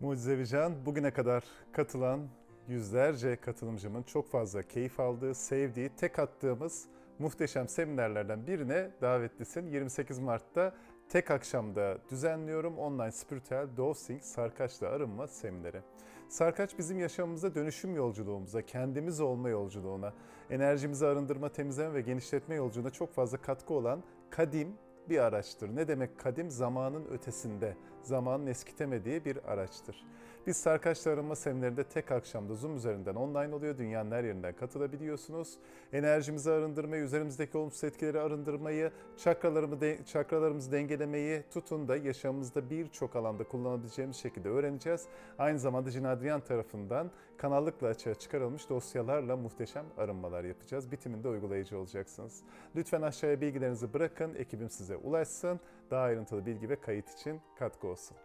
Mucizevi Can, bugüne kadar katılan yüzlerce katılımcımın çok fazla keyif aldığı, sevdiği, tek attığımız muhteşem seminerlerden birine davetlisin. 28 Mart'ta tek akşamda düzenliyorum online spiritüel dosing sarkaçla arınma semineri. Sarkaç bizim yaşamımıza dönüşüm yolculuğumuza, kendimiz olma yolculuğuna, enerjimizi arındırma, temizleme ve genişletme yolculuğuna çok fazla katkı olan kadim bir araçtır. Ne demek kadim? Zamanın ötesinde, zamanın eskitemediği bir araçtır. Biz Sarkaçlı Arınma Seminerinde tek akşamda Zoom üzerinden online oluyor. Dünyanın her yerinden katılabiliyorsunuz. Enerjimizi arındırmayı, üzerimizdeki olumsuz etkileri arındırmayı, çakralarımı çakralarımızı dengelemeyi tutun da yaşamımızda birçok alanda kullanabileceğimiz şekilde öğreneceğiz. Aynı zamanda Cin Adrian tarafından kanallıkla açığa çıkarılmış dosyalarla muhteşem arınmalar yapacağız. Bitiminde uygulayıcı olacaksınız. Lütfen aşağıya bilgilerinizi bırakın, ekibim size ulaşsın. Daha ayrıntılı bilgi ve kayıt için katkı olsun.